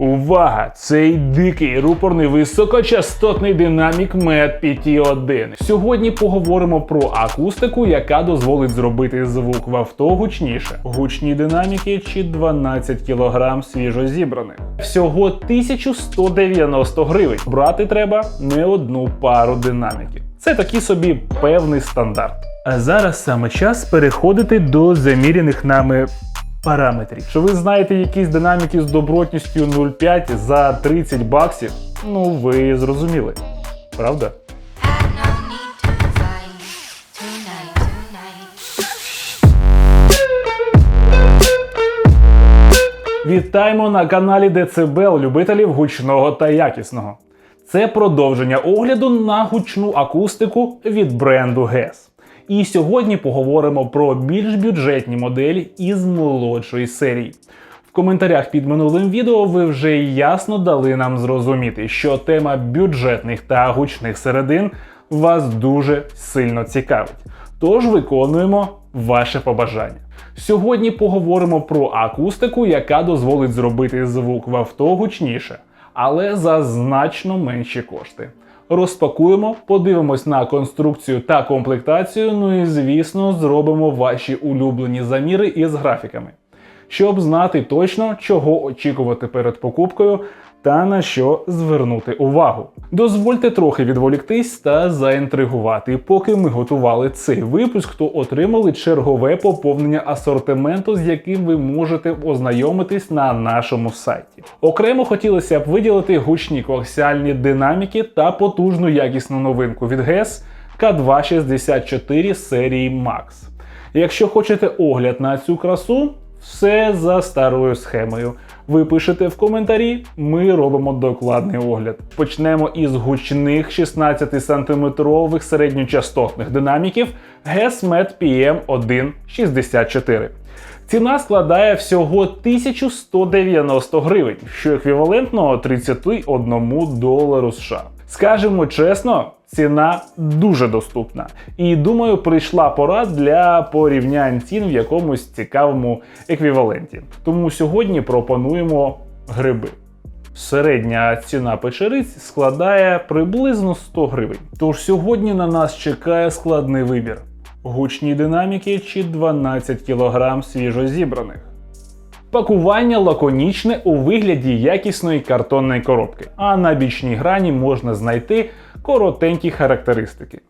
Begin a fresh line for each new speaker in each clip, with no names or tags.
Увага! Цей дикий рупорний високочастотний динамік MED PT1. Сьогодні поговоримо про акустику, яка дозволить зробити звук в авто гучніше. Гучні динаміки чи 12 кг свіжо зібраних. Всього 1190 гривень. Брати треба не одну пару динаміків. Це такий собі певний стандарт. А зараз саме час переходити до заміряних нами параметрів. Що ви знаєте якісь динаміки з добротністю 0,5 за 30 баксів? Ну ви зрозуміли. Правда? Вітаємо на каналі Децибел любителів гучного та якісного. Це продовження огляду на гучну акустику від бренду GES. І сьогодні поговоримо про більш бюджетні моделі із молодшої серії. В коментарях під минулим відео ви вже ясно дали нам зрозуміти, що тема бюджетних та гучних середин вас дуже сильно цікавить. Тож виконуємо ваше побажання. Сьогодні поговоримо про акустику, яка дозволить зробити звук в авто гучніше, але за значно менші кошти. Розпакуємо, подивимось на конструкцію та комплектацію. Ну і звісно, зробимо ваші улюблені заміри із графіками, щоб знати точно, чого очікувати перед покупкою та на що звернути увагу. Дозвольте трохи відволіктись та заінтригувати. Поки ми готували цей випуск, то отримали чергове поповнення асортименту, з яким ви можете ознайомитись на нашому сайті. Окремо хотілося б виділити гучні коаксіальні динаміки та потужну якісну новинку від GES K264 серії Max. Якщо хочете огляд на цю красу, все за старою схемою. Ви пишете в коментарі, ми робимо докладний огляд. Почнемо із гучних 16 сантиметрових середньочастотних динаміків GESMED PM164. Ціна складає всього 1190 гривень, що еквівалентно 31 долару США. Скажемо чесно, ціна дуже доступна. І думаю, прийшла пора для порівнянь цін в якомусь цікавому еквіваленті. Тому сьогодні пропонуємо гриби. Середня ціна печериць складає приблизно 100 гривень. Тож сьогодні на нас чекає складний вибір: гучні динаміки чи 12 кг свіжо зібраних. Пакування лаконічне у вигляді якісної картонної коробки, а на бічній грані можна знайти коротенькі характеристики.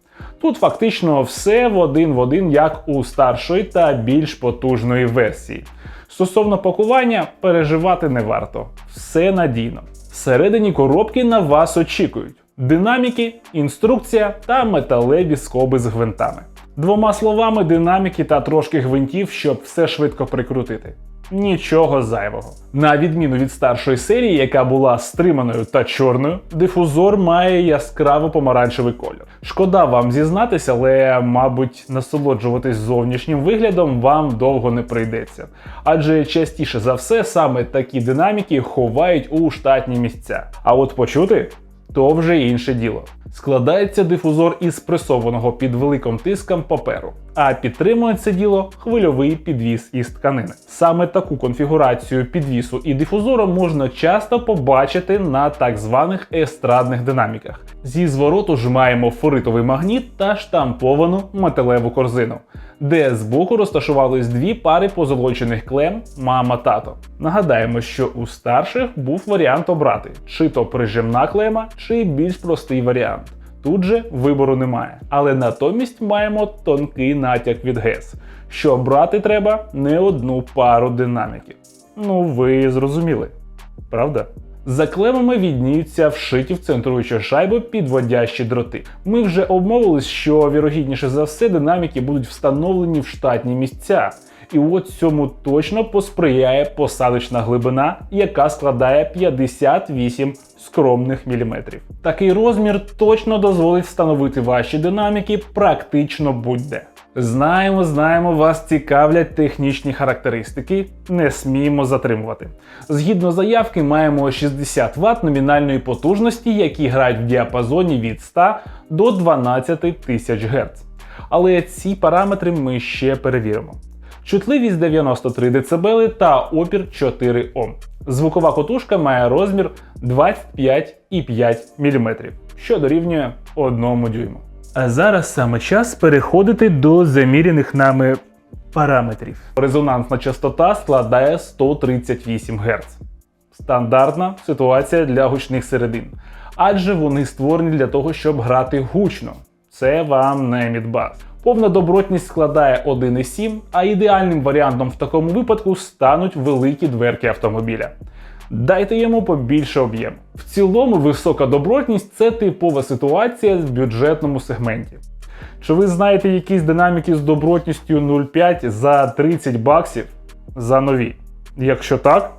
Тут фактично все в один в один, як у старшої та більш потужної версії. Стосовно пакування, переживати не варто. Все надійно. Всередині коробки на вас очікують динаміки, інструкція та металеві скоби з гвинтами. Двома словами, динаміки та трошки гвинтів, щоб все швидко прикрутити. Нічого зайвого. На відміну від старшої серії, яка була стриманою та чорною, дифузор має яскраво помаранчевий кольор. Шкода вам зізнатися, але, мабуть, насолоджуватись зовнішнім виглядом вам довго не прийдеться. Адже частіше за все саме такі динаміки ховають у штатні місця. А от почути то вже інше діло. Складається дифузор із пресованого під великим тиском паперу, а підтримує це діло хвильовий підвіс із тканини. Саме таку конфігурацію підвісу і дифузору можна часто побачити на так званих естрадних динаміках. Зі звороту ж маємо форитовий магніт та штамповану металеву корзину, де збоку розташувались дві пари позолочених клем мама-тато. Нагадаємо, що у старших був варіант обрати, чи то прижимна клема, чи більш простий варіант. Тут же вибору немає, але натомість маємо тонкий натяк від GES, що брати треба не одну пару динаміків. Ну ви зрозуміли, правда? За клемами відніються вшиті в центруючу шайбу підводящі дроти. Ми вже обмовились, що вірогідніше за все динаміки будуть встановлені в штатні місця. І от цьому точно посприяє посадочна глибина, яка складає 58 скромних міліметрів. Такий розмір точно дозволить встановити ваші динаміки практично будь-де. Знаємо, знаємо, вас цікавлять технічні характеристики, не сміємо затримувати. Згідно заявки, маємо 60 Вт номінальної потужності, які грають в діапазоні від 100 до 12 тисяч Гц. Але ці параметри ми ще перевіримо. Чутливість 93 дБ та опір 4 Ом. Звукова котушка має розмір 25,5 мм, що дорівнює 1 дюйму. А зараз саме час переходити до заміряних нами параметрів. Резонансна частота складає 138 Гц. Стандартна ситуація для гучних середин, адже вони створені для того, щоб грати гучно. Це вам не мідбас. Повна добротність складає 1,7, а ідеальним варіантом в такому випадку стануть великі дверки автомобіля. Дайте йому побільше об'єм. В цілому, висока добротність це типова ситуація в бюджетному сегменті. Чи ви знаєте якісь динаміки з добротністю 0,5 за 30 баксів за нові? Якщо так,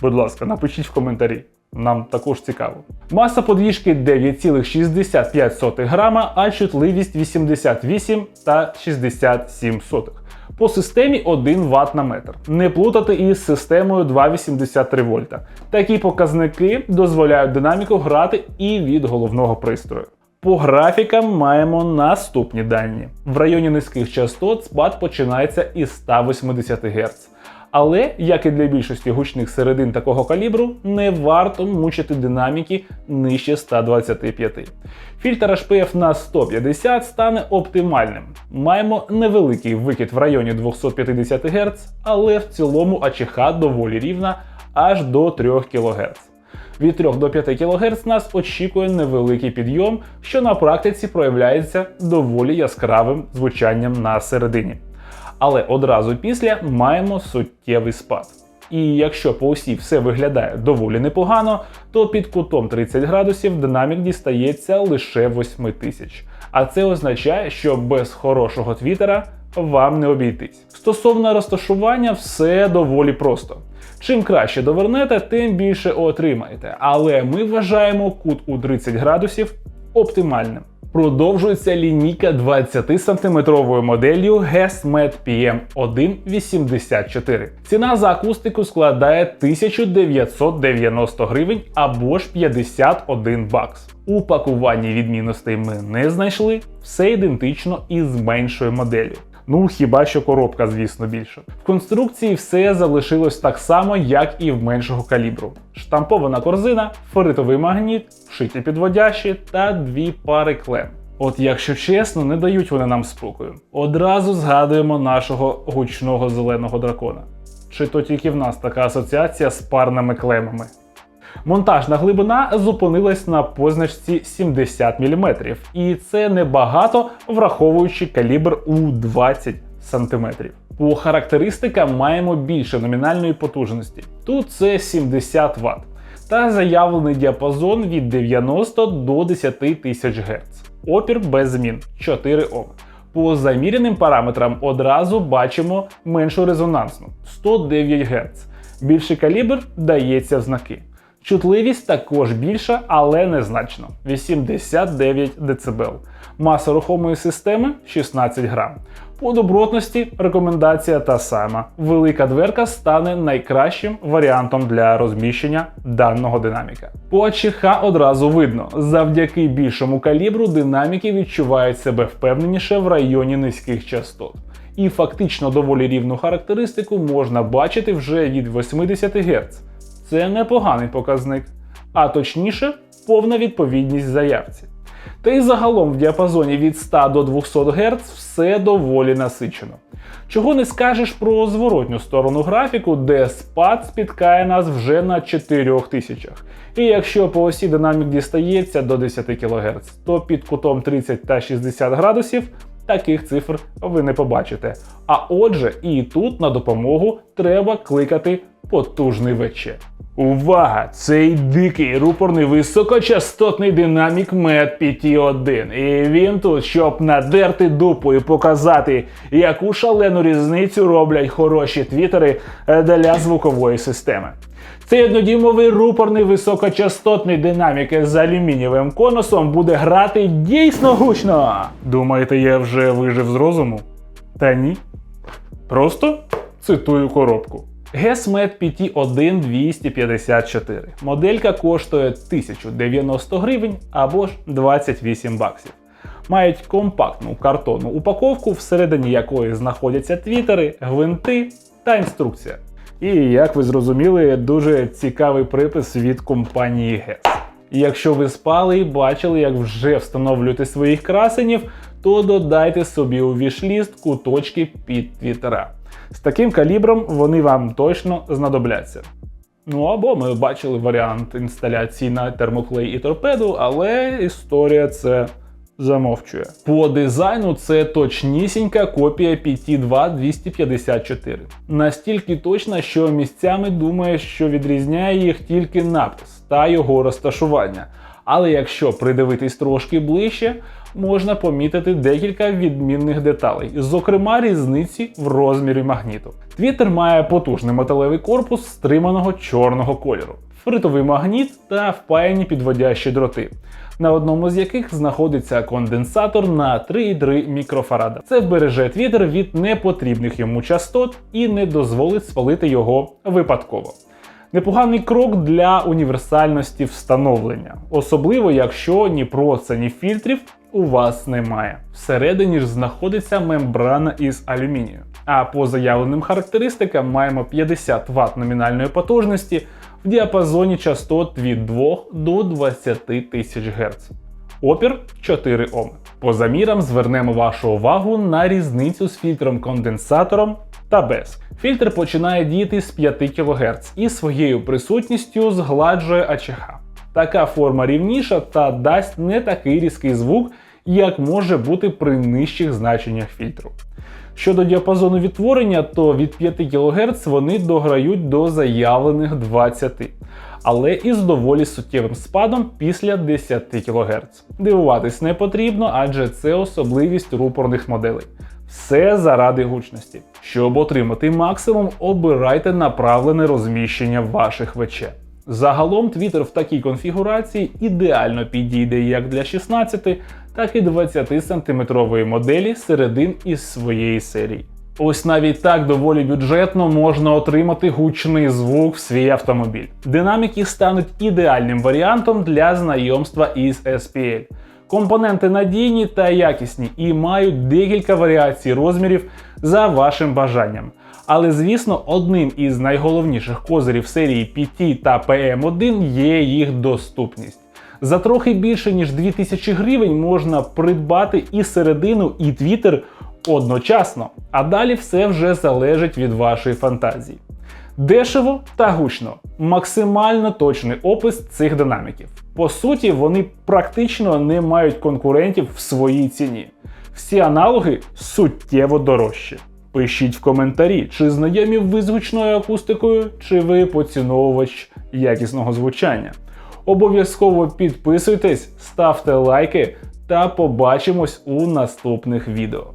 будь ласка, напишіть в коментарі. Нам також цікаво. Маса подвіжки 9,65 грама, а чутливість 88 та 67 сотих. По системі 1 Вт на метр. Не плутати із системою 2,83 вольта. Такі показники дозволяють динаміку грати і від головного пристрою. По графікам маємо наступні дані. В районі низьких частот спад починається із 180 Гц. Але, як і для більшості гучних середин такого калібру, не варто мучити динаміки нижче 125. Фільтр HPF на 150 стане оптимальним. Маємо невеликий викид в районі 250 Гц, але в цілому АЧХ доволі рівна аж до 3 кГц. Від 3 до 5 кГц нас очікує невеликий підйом, що на практиці проявляється доволі яскравим звучанням на середині. Але одразу після маємо суттєвий спад. І якщо по осі все виглядає доволі непогано, то під кутом 30 градусів динамік дістається лише 8000. А це означає, що без хорошого твітера вам не обійтись. Стосовно розташування, все доволі просто. Чим краще довернете, тим більше отримаєте. Але ми вважаємо кут у 30 градусів оптимальним. Продовжується лінійка 20-сантиметровою моделлю GESMED PM184. Ціна за акустику складає 1990 гривень або ж 51 бакс. У пакуванні відмінностей ми не знайшли, все ідентично із меншою моделлю. Ну, хіба що коробка, звісно, більша. В конструкції все залишилось так само, як і в меншого калібру. Штампована корзина, ферритовий магніт, вшиті підводящі та дві пари клем. От якщо чесно, не дають вони нам спокою. Одразу згадуємо нашого гучного зеленого дракона. Чи то тільки в нас така асоціація з парними клемами. Монтажна глибина зупинилась на позначці 70 мм, і це небагато, враховуючи калібр у 20 см. По характеристикам маємо більше номінальної потужності. Тут це 70 Вт. Та заявлений діапазон від 90 до 10 тисяч Гц. Опір без змін 4 Ом. По заміряним параметрам одразу бачимо меншу резонансну 109 Гц. Більший калібр дається в знаки. Чутливість також більша, але незначно 89 дБ. Маса рухомої системи 16 грам. По добротності рекомендація та сама. Велика дверка стане найкращим варіантом для розміщення даного динаміка. По АЧХ одразу видно, завдяки більшому калібру динаміки відчувають себе впевненіше в районі низьких частот. І фактично доволі рівну характеристику можна бачити вже від 80 Гц. Це непоганий показник, а точніше, повна відповідність заявці. Та й загалом в діапазоні від 100 до 200 Гц все доволі насичено. Чого не скажеш про зворотню сторону графіку, де спад спіткає нас вже на 4000. І якщо по осі динамік дістається до 10 кГц, то під кутом 30 та 60 градусів таких цифр ви не побачите. А отже, і тут на допомогу треба кликати потужний ВЧ. Увага! Цей дикий рупорний високочастотний динамік MED PT1. І він тут, щоб надерти дупу і показати, яку шалену різницю роблять хороші твітери е, для звукової системи. Цей однодімовий рупорний високочастотний динамік з алюмінієвим конусом буде грати дійсно гучно. Думаєте, я вже вижив з розуму? Та ні. Просто цитую коробку. GESMED PT1 254. Моделька коштує 1090 гривень або ж 28 баксів. Мають компактну картонну упаковку, всередині якої знаходяться твітери, гвинти та інструкція. І як ви зрозуміли, дуже цікавий припис від компанії. І Якщо ви спали і бачили, як вже встановлюєте своїх красенів, то додайте собі у вішліст куточки під твіттера. З таким калібром вони вам точно знадобляться. Ну або ми бачили варіант інсталяції на термоклей і торпеду, але історія це замовчує. По дизайну це точнісінька копія PT2 254. Настільки точна, що місцями думає, що відрізняє їх тільки напис та його розташування. Але якщо придивитись трошки ближче, можна помітити декілька відмінних деталей, зокрема різниці в розмірі магніту. Твіттер має потужний металевий корпус стриманого чорного кольору, фритовий магніт та впаяні підводящі дроти, на одному з яких знаходиться конденсатор на 3,3 мікрофарада. Це вбереже твіттер від непотрібних йому частот і не дозволить спалити його випадково. Непоганий крок для універсальності встановлення, особливо якщо ні проца, ні фільтрів у вас немає. Всередині ж знаходиться мембрана із алюмінію. А по заявленим характеристикам маємо 50 Вт номінальної потужності в діапазоні частот від 2 до 20 тисяч Гц. Опір 4 Ом. По замірам звернемо вашу увагу на різницю з фільтром-конденсатором та без. Фільтр починає діяти з 5 кГц і своєю присутністю згладжує АЧХ. Така форма рівніша та дасть не такий різкий звук, як може бути при нижчих значеннях фільтру. Щодо діапазону відтворення, то від 5 кГц вони дограють до заявлених 20, але із доволі суттєвим спадом після 10 кГц. Дивуватись не потрібно, адже це особливість рупорних моделей. Все заради гучності. Щоб отримати максимум, обирайте направлене розміщення ваших ВЧ. Загалом Twitter в такій конфігурації ідеально підійде як для 16, так і 20 сантиметрової моделі середин із своєї серії. Ось навіть так доволі бюджетно можна отримати гучний звук в свій автомобіль. Динаміки стануть ідеальним варіантом для знайомства із SPL. Компоненти надійні та якісні і мають декілька варіацій розмірів за вашим бажанням. Але звісно, одним із найголовніших козирів серії PT та PM1 є їх доступність. За трохи більше ніж 2000 гривень можна придбати і середину, і твіттер одночасно. А далі все вже залежить від вашої фантазії. Дешево та гучно. Максимально точний опис цих динаміків. По суті, вони практично не мають конкурентів в своїй ціні. Всі аналоги суттєво дорожчі. Пишіть в коментарі, чи знайомі ви з акустикою, чи ви поціновувач якісного звучання. Обов'язково підписуйтесь, ставте лайки та побачимось у наступних відео.